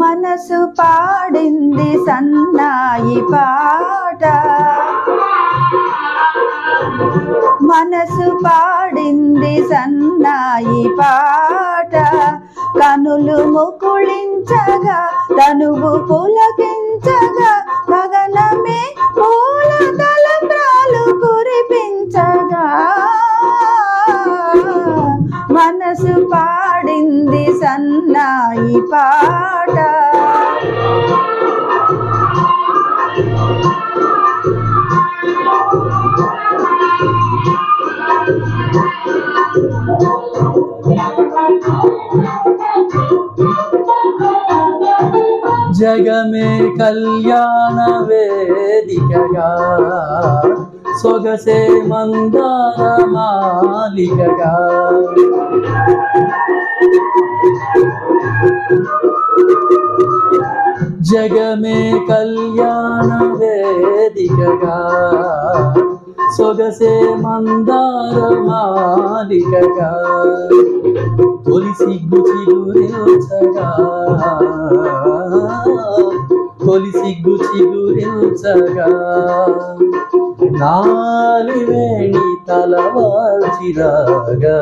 మనసు పాడింది సన్నాయి పాట. మనసు పాడింది సన్నాయి పాట. కనులు ముకుళించగా తనువు పులకించగా గగనమే పూల తలంబ్రాలు కురిపించగా. సన్నాయి పాట జగమే కళ్యాణ వేదికగా సొగసే మందార మాలికగా. జగమే కళ్యాణ వేదికగా. సొగసే మందార మాలికగా. తొలి సిగ్గు చిగురించగా తొలి సిగ్గు చిగురించగా నాలి వేణి తలవాల్చిరాగా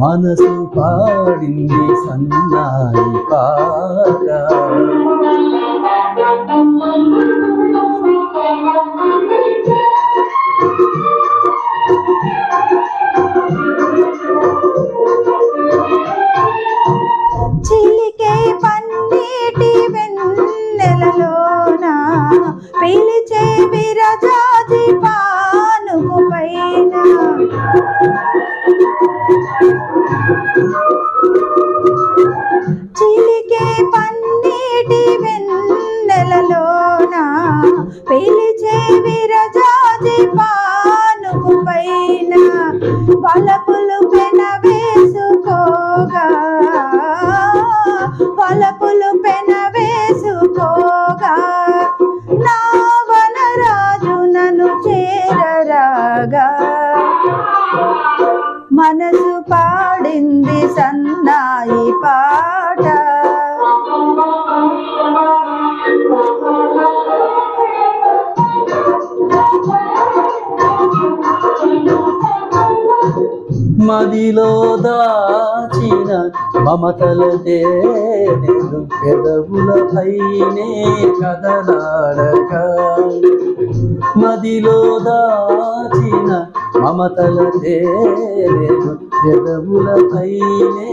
మనసు పాడింది సన్నాయి పాగా చిలికే పన్నీటి వెన్నెలలోన? పిలిచే విరజాజి పానుకు పైన పలపులు పెన వేసుకోగా. పలపులు పెన వేసుకోగా. నా వనరాజు నన్ను చేరరాగా. మనసు పాడింది సన్నాయి పాట. మదిలో దాచిన మమతల తేనెలు పెదవులపైనే కదలాడక. మదిలో దాచిన మమతల తేనెలు పెదవులపైనే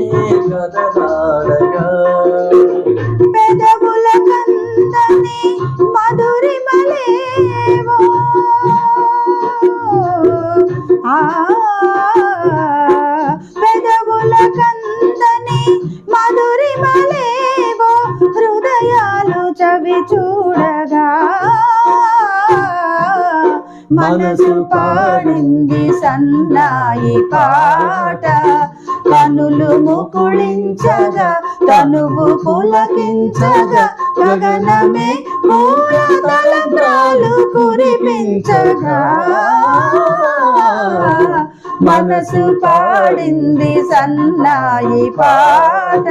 కదలాడగా. పెదవుల కందని మధురిమలేవో ఆ పెదవుల కందని మధురిమలేవో హృదయాలు చవి మనసు పాడింది సన్నాయి పాట. కనులు ముకుళించగా తనువు పులకించగా గగనమే పూల తలంబ్రాలు కురిపించగా. మనసు పాడింది సన్నాయి పాట.